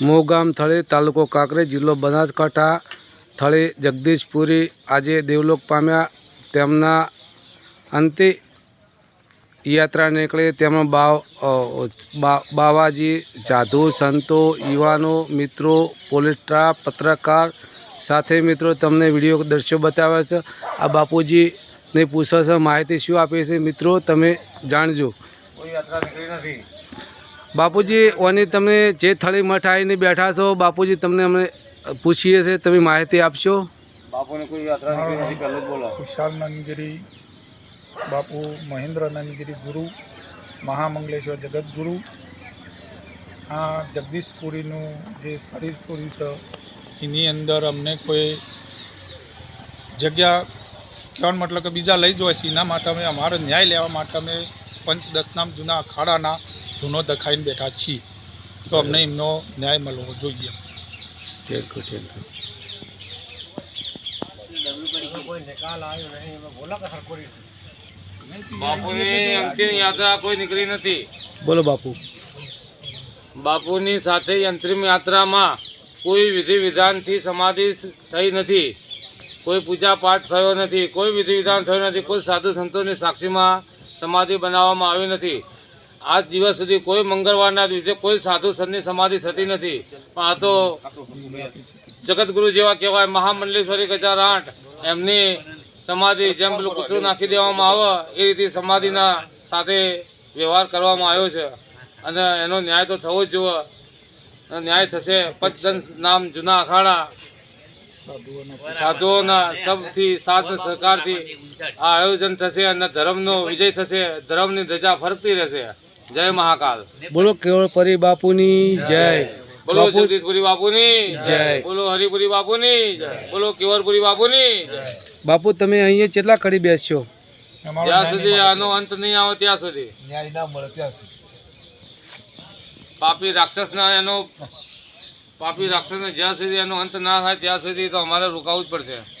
મોગામ થળે, તાલુકો કાંકરે, જિલ્લો બનાસકાંઠા થળે, જગદીશપુરી, આજે દેવલોક પામ્યા. તેમના અંતે યાત્રા નીકળે. તેમાં બાવ બાવાજી જાદુ સંતો, યુવાનો, મિત્રો, પોલીસ પત્રકાર સાથે મિત્રો તમને વીડિયો દ્રશ્યો બતાવે છે. આ બાપુજીને પૂછે છે, માહિતી શું આપે છે? મિત્રો, તમે જાણજો. કોઈ યાત્રા નીકળી નથી. બાપુજી ઓની તમે જે થળી મઠ આવીને બેઠા છો બાપુજી તમને અમે પૂછીએ છીએ તમે માહિતી આપશો? બાપુને કોઈ યાત્રા બોલો. કુશાલ નંદગીરી બાપુ મહેન્દ્ર નંદગીરી ગુરુ મહામંગલેશ્વર જગતગુરુ આ જગદીશપુરીનું જે શરીર સુરી છે એની અંદર અમને કોઈ જગ્યા કહેવાનો મતલબ કે બીજા લઈ જાય છે. એના માટે અમે અમારો ન્યાય લેવા માટે અમે પંચ દસનામ જૂના અખાડાના ધૂનો દખાઈને બેઠા છીએ તો અમને એમનો ન્યાય મળવો જોઈએ. ઠીક ઠીક બાપુની અંતિમ યાત્રા કોઈ નીકળી નથી. બોલો બાપુ. બાપુની સાથે અંતિમ યાત્રામાં કોઈ વિધિ વિધાનથી સમાધિ થઈ નથી. કોઈ પૂજા પાઠ થયો નથી. કોઈ વિધિ વિધાન થયો નથી. કોઈ સાધુ સંતોની સાક્ષીમાં સમાધિ બનાવવામાં આવી નથી. આજ દિવસ સુધી કોઈ મંગળવારના દિવસે કોઈ સાધુ સંતની સમાધિ થતી નથી. પણ આ તો જગતગુરુ જેવા કહેવાય, મહામંડલેશ્વરી ગજાર આઠ, એમની સમાધિ જેમ પેલું કૂતરું નાખી દેવામાં આવે, એ રીતે સમાધિના સાથે વ્યવહાર કરવામાં આવ્યો છે. અને એનો ન્યાય તો થવો જ જોઈએ. ન્યાય થશે. પચદન નામ જૂના અખાડા સાધુઓના સબથી સાથ સરકારથી આ આયોજન થશે અને ધર્મનો વિજય થશે. ધર્મની ધજા ફરતી રહેશે. જય મહાકાલ. બોલો કેવળ પરી બાપુની જય. બોલો બાપુ- જગદીશપુરી બાપુની જય. બોલો હરિપુરી બાપુની બોલો કેવરપુરી બાપુની બાપુ તમે અહીંયા કેટલા કડી બેસશો જ્યાં સુધી આનો અંત નહીં આવે ત્યાં સુધી. મળે. ન્યાય ના મળે ત્યાં સુધી. પાપી રાક્ષસના એનો પાપી રાક્ષસને જ્યાં સુધી એનો અંત ના થાય ત્યાં સુધી તો અમારે રોકાવું જ પડશે.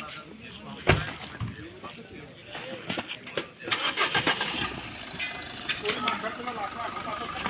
Thank you.